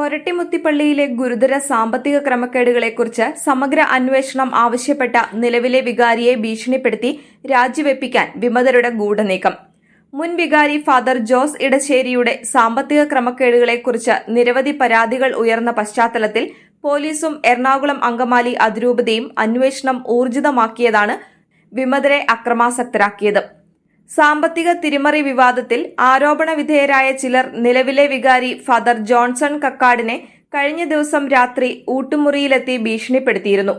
കൊരട്ടിമുത്തിപ്പള്ളിയിലെ ഗുരുതര സാമ്പത്തിക ക്രമക്കേടുകളെക്കുറിച്ച് സമഗ്ര അന്വേഷണം ആവശ്യപ്പെട്ട നിലവിലെ വികാരിയെ ഭീഷണിപ്പെടുത്തി രാജിവെപ്പിക്കാൻ വിമതരുടെ ഗൂഢനീക്കം. മുൻ വികാരി ഫാദർ ജോസ് ഇടശ്ശേരിയുടെ സാമ്പത്തിക ക്രമക്കേടുകളെക്കുറിച്ച് നിരവധി പരാതികൾ ഉയർന്ന പശ്ചാത്തലത്തിൽ പോലീസും എറണാകുളം അങ്കമാലി അതിരൂപതയും അന്വേഷണം ഊർജിതമാക്കിയതാണ് വിമതരെ അക്രമാസക്തരാക്കിയത്. സാമ്പത്തിക തിരിമറി വിവാദത്തിൽ ആരോപണ വിധേയരായ ചിലർ നിലവിലെ വികാരി ഫാദർ ജോൺസൺ കക്കാടിനെ കഴിഞ്ഞ ദിവസം രാത്രി ഊട്ടുമുറിയിലെത്തി ഭീഷണിപ്പെടുത്തിയിരുന്നു.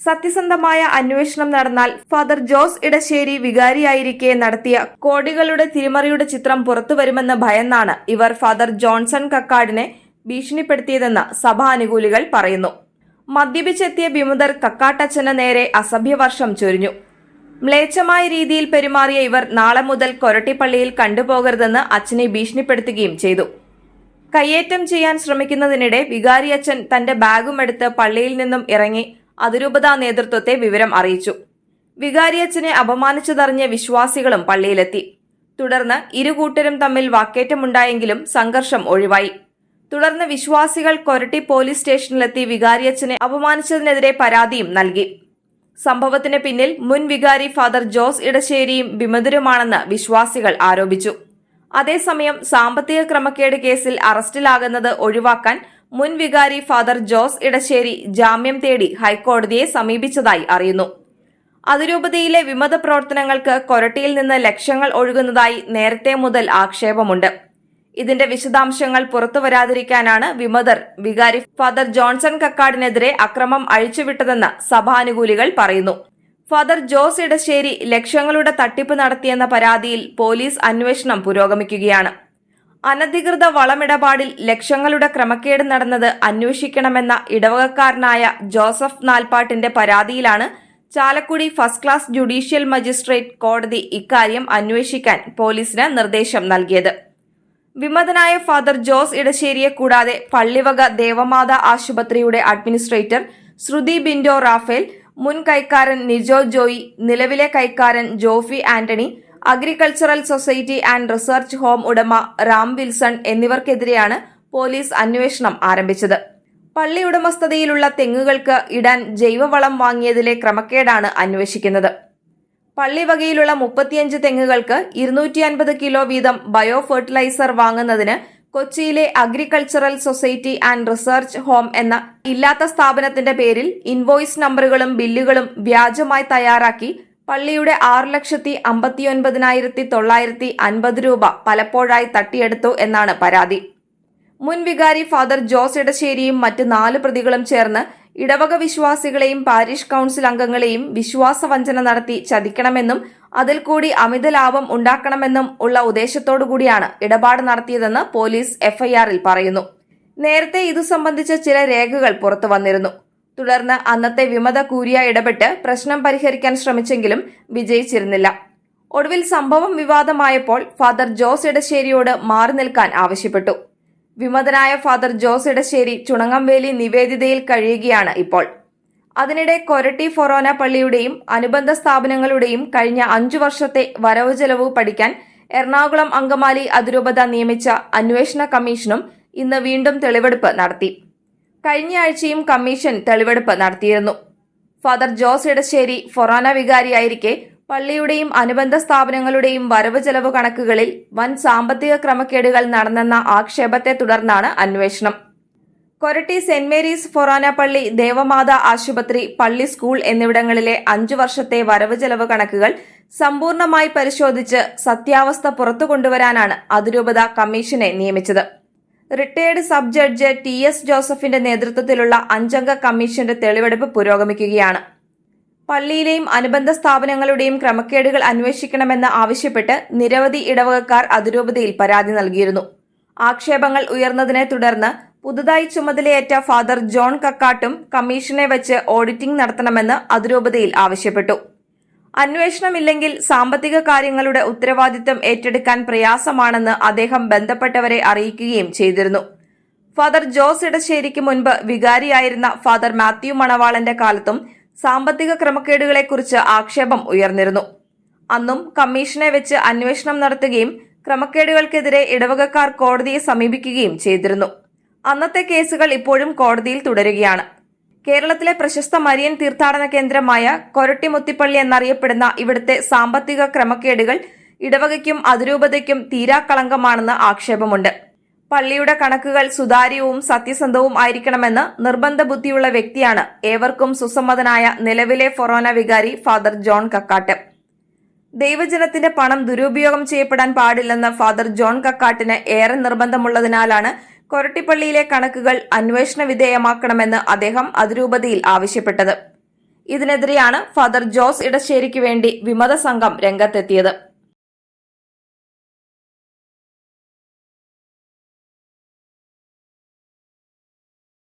സത്യസന്ധമായ അന്വേഷണം നടന്നാൽ ഫാദർ ജോസ് ഇടശ്ശേരി വികാരിയായിരിക്കെ നടത്തിയ കോടികളുടെ തിരിമറിയുടെ ചിത്രം പുറത്തുവരുമെന്ന് ഭയന്നാണ് ഇവർ ഫാദർ ജോൺസൺ കക്കാടിനെ ഭീഷണിപ്പെടുത്തിയതെന്ന് സഭാനുകൂലികൾ പറയുന്നു. മദ്യപിച്ചെത്തിയ വിമുദർ കക്കാട്ടച്ചന് നേരെ അസഭ്യവർഷം ചൊരിഞ്ഞു. മ്ലേച്ഛമായ രീതിയിൽ പെരുമാറിയ ഇവർ നാളെ മുതൽ കൊരട്ടിപ്പള്ളിയിൽ കണ്ടുപോകരുതെന്ന് അച്ഛനെ ഭീഷണിപ്പെടുത്തുകയും ചെയ്തു. കയ്യേറ്റം ചെയ്യാൻ ശ്രമിക്കുന്നതിനിടെ വികാരി അച്ഛൻ തന്റെ ബാഗും എടുത്ത് പള്ളിയിൽ നിന്നും ഇറങ്ങി അതിരൂപതാ നേതൃത്വത്തെ വിവരം അറിയിച്ചു. വികാരിയച്ഛനെ അപമാനിച്ചതറിഞ്ഞ വിശ്വാസികളും പള്ളിയിലെത്തി. തുടർന്ന് ഇരുകൂട്ടരും തമ്മിൽ വാക്കേറ്റമുണ്ടായെങ്കിലും സംഘർഷം ഒഴിവായി. തുടർന്ന് വിശ്വാസികൾ കൊരട്ടി പോലീസ് സ്റ്റേഷനിലെത്തി വികാരിയച്ഛനെ അപമാനിച്ചതിനെതിരെ പരാതിയും നൽകി. സംഭവത്തിന് പിന്നിൽ മുൻ വികാരി ഫാദർ ജോസ് ഇടശ്ശേരിയും വിമതരുമാണെന്ന് വിശ്വാസികൾ ആരോപിച്ചു. അതേസമയം സാമ്പത്തിക ക്രമക്കേട് കേസിൽ അറസ്റ്റിലാകുന്നത് ഒഴിവാക്കാൻ മുൻ വികാരി ഫാദർ ജോസ് ഇടശ്ശേരി ജാമ്യം തേടി ഹൈക്കോടതിയെ സമീപിച്ചതായി അറിയുന്നു. അതിരൂപതയിലെ വിമത പ്രവർത്തനങ്ങൾക്ക് കൊരട്ടിയിൽ നിന്ന് ലക്ഷങ്ങൾ ഒഴുകുന്നതായി നേരത്തെ മുതൽ ആക്ഷേപമുണ്ട്. ഇതിന്റെ വിശദാംശങ്ങൾ പുറത്തുവരാതിരിക്കാനാണ് വിമതർ വികാരി ഫാദർ ജോൺസൺ കക്കാടിനെതിരെ അക്രമം അഴിച്ചുവിട്ടതെന്ന് സഭാനുകൂലികൾ പറയുന്നു. ഫാദർ ജോസ് ഇടശ്ശേരി ലക്ഷങ്ങളുടെ തട്ടിപ്പ് നടത്തിയെന്ന പരാതിയിൽ പോലീസ് അന്വേഷണം പുരോഗമിക്കുകയാണ്. അനധികൃത വളമിടപാടിൽ ലക്ഷങ്ങളുടെ ക്രമക്കേട് നടന്നത് അന്വേഷിക്കണമെന്ന ഇടവകക്കാരനായ ജോസഫ് നാൽപ്പാട്ടിന്റെ പരാതിയിലാണ് Chalakudy first class judicial magistrate കോടതി ഇക്കാര്യം അന്വേഷിക്കാൻ പോലീസിന് നിർദ്ദേശം നൽകിയത്. വിമതനായ ഫാദർ ജോസ് ഇടശ്ശേരിയെ കൂടാതെ പള്ളിവക ദേവമാത ആശുപത്രിയുടെ അഡ്മിനിസ്ട്രേറ്റർ ശ്രുതി ബിൻഡോ റാഫേൽ മുൻ കൈക്കാരൻ നിജോ ജോയി നിലവിലെ കൈക്കാരൻ Jophy Antony agricultural society and research home ഉടമ റാം വിൽസൺ എന്നിവർക്കെതിരെയാണ് പോലീസ് അന്വേഷണം ആരംഭിച്ചത്. പള്ളി ഉടമസ്ഥതയിലുള്ള തെങ്ങുകൾക്ക് ഇടാൻ ജൈവവളം വാങ്ങിയതിലെ ക്രമക്കേടാണ് അന്വേഷിക്കുന്നത്. പള്ളി വകയിലുള്ള മുപ്പത്തിയഞ്ച് തെങ്ങുകൾക്ക് ഇരുന്നൂറ്റി അൻപത് കിലോ വീതം ബയോ ഫെർട്ടിലൈസർ വാങ്ങുന്നതിന് കൊച്ചിയിലെ agricultural society and research home എന്ന ഇല്ലാത്ത സ്ഥാപനത്തിന്റെ പേരിൽ ഇൻവോയ്സ് നമ്പറുകളും ബില്ലുകളും വ്യാജമായി തയ്യാറാക്കി പള്ളിയുടെ ആറ് ലക്ഷത്തി അമ്പത്തിയൊൻപതിനായിരത്തി തൊള്ളായിരത്തി അൻപത് രൂപ പലപ്പോഴായി തട്ടിയെടുത്തു എന്നാണ് പരാതി. മുൻ വികാരി ഫാദർ ജോസ് ഇടശ്ശേരിയും മറ്റ് നാല് പ്രതികളും ചേർന്ന് ഇടവക വിശ്വാസികളെയും പാരിഷ് കൌൺസിൽ അംഗങ്ങളെയും വിശ്വാസവഞ്ചന നടത്തി ചതിക്കണമെന്നും അതിൽ കൂടി അമിത ലാഭം ഉണ്ടാക്കണമെന്നും ഉള്ള ഉദ്ദേശത്തോടുകൂടിയാണ് ഇടപാട് നടത്തിയതെന്ന് പോലീസ് എഫ്ഐആറിൽ പറയുന്നു. നേരത്തെ ഇതു സംബന്ധിച്ച ചില രേഖകൾ പുറത്തു വന്നിരുന്നു. തുടർന്ന് അന്നത്തെ വിമത കൂരിയ ഇടപെട്ട് പ്രശ്നം പരിഹരിക്കാൻ ശ്രമിച്ചെങ്കിലും വിജയിച്ചിരുന്നില്ല. ഒടുവിൽ സംഭവം വിവാദമായപ്പോൾ ഫാദർ ജോസ് ഇടശ്ശേരിയോട് മാറി നിൽക്കാൻ ആവശ്യപ്പെട്ടു. വിമതനായ ഫാദർ ജോസ് ഇടശ്ശേരി ചുണങ്ങംവേലി നിവേദിതയിൽ കഴിയുകയാണ് ഇപ്പോൾ. അതിനിടെ കൊരട്ടി ഫൊറോന പള്ളിയുടെയും അനുബന്ധ സ്ഥാപനങ്ങളുടെയും കഴിഞ്ഞ അഞ്ചു വർഷത്തെ വരവ് ചെലവ് പഠിക്കാൻ എറണാകുളം അങ്കമാലി അതിരൂപത നിയമിച്ച അന്വേഷണ കമ്മീഷനും ഇന്ന് വീണ്ടും തെളിവെടുപ്പ് നടത്തി. കഴിഞ്ഞ ആഴ്ചയും കമ്മീഷൻ തെളിവെടുപ്പ് നടത്തിയിരുന്നു. ഫാദർ ജോസ് ഇടശ്ശേരി ഫൊറാന വികാരിയായിരിക്കെ പള്ളിയുടെയും അനുബന്ധ സ്ഥാപനങ്ങളുടെയും വരവ് ചെലവ് കണക്കുകളിൽ വൻ സാമ്പത്തിക ക്രമക്കേടുകൾ നടന്നെന്ന ആക്ഷേപത്തെ തുടർന്നാണ് അന്വേഷണം. കൊരട്ടി സെന്റ് മേരീസ് ഫൊറാന പള്ളി ദേവമാത ആശുപത്രി പള്ളി സ്കൂൾ എന്നിവിടങ്ങളിലെ അഞ്ചു വർഷത്തെ വരവ് ചെലവ് കണക്കുകൾ സമ്പൂർണമായി പരിശോധിച്ച് സത്യാവസ്ഥ പുറത്തു കൊണ്ടുവരാനാണ് അതിരൂപത കമ്മീഷനെ നിയമിച്ചത്. Retired sub judge T S ജോസഫിന്റെ നേതൃത്വത്തിലുള്ള അഞ്ചംഗ കമ്മീഷന്റെ തെളിവെടുപ്പ് പുരോഗമിക്കുകയാണ്. പള്ളിയിലെയും അനുബന്ധ സ്ഥാപനങ്ങളുടെയും ക്രമക്കേടുകൾ അന്വേഷിക്കണമെന്ന് ആവശ്യപ്പെട്ട് നിരവധി ഇടവകക്കാർ അതിരൂപതയിൽ പരാതി നൽകിയിരുന്നു. ആക്ഷേപങ്ങൾ ഉയർന്നതിനെ തുടർന്ന് പുതുതായി ചുമതലയേറ്റ ഫാദർ ജോൺ കക്കാട്ടും കമ്മീഷനെ വെച്ച് ഓഡിറ്റിംഗ് നടത്തണമെന്ന് അതിരൂപതയിൽ ആവശ്യപ്പെട്ടു. അന്വേഷണമില്ലെങ്കിൽ സാമ്പത്തിക കാര്യങ്ങളുടെ ഉത്തരവാദിത്തം ഏറ്റെടുക്കാൻ പ്രയാസമാണെന്ന് അദ്ദേഹം ബന്ധപ്പെട്ടവരെ അറിയിക്കുകയും ചെയ്തിരുന്നു. ഫാദർ ജോസ് ഇടശ്ശേരിക്ക് മുൻപ് വികാരിയായിരുന്ന ഫാദർ മാത്യു മണവാളന്റെ കാലത്തും സാമ്പത്തിക ക്രമക്കേടുകളെക്കുറിച്ച് ആക്ഷേപം ഉയർന്നിരുന്നു. അന്നും കമ്മീഷനെ വെച്ച് അന്വേഷണം നടത്തുകയും ക്രമക്കേടുകൾക്കെതിരെ ഇടവകക്കാർ കോടതിയെ സമീപിക്കുകയും ചെയ്തിരുന്നു. അന്നത്തെ കേസുകൾ ഇപ്പോഴും കോടതിയിൽ തുടരുകയാണ്. കേരളത്തിലെ പ്രശസ്ത മരിയൻ തീർത്ഥാടന കേന്ദ്രമായ കൊരട്ടിമുത്തിപ്പള്ളി എന്നറിയപ്പെടുന്ന ഇവിടുത്തെ സാമ്പത്തിക ക്രമക്കേടുകൾ ഇടവകയ്ക്കും അതിരൂപതയ്ക്കും തീരാക്കളങ്കമാണെന്ന് ആക്ഷേപമുണ്ട്. പള്ളിയുടെ കണക്കുകൾ സുതാര്യവും സത്യസന്ധവും ആയിരിക്കണമെന്ന് നിർബന്ധ ബുദ്ധിയുള്ള വ്യക്തിയാണ് ഏവർക്കും സുസമ്മതനായ നിലവിലെ ഫൊറോന വികാരി ഫാദർ ജോൺ കക്കാട്ട്. ദൈവജനത്തിന്റെ പണം ദുരുപയോഗം ചെയ്യപ്പെടാൻ പാടില്ലെന്ന് ഫാദർ ജോൺ കക്കാട്ടിന് ഏറെ നിർബന്ധമുള്ളതിനാലാണ് കൊരട്ടിപ്പള്ളിയിലെ കണക്കുകൾ അന്വേഷണ വിധേയമാക്കണമെന്ന് അദ്ദേഹം അതിരൂപതയിൽ ആവശ്യപ്പെട്ടത്. ഇതിനെതിരെയാണ് ഫാദർ ജോസ് ഇടശ്ശേരിക്ക് വേണ്ടി വിമത സംഘം രംഗത്തെത്തിയത്.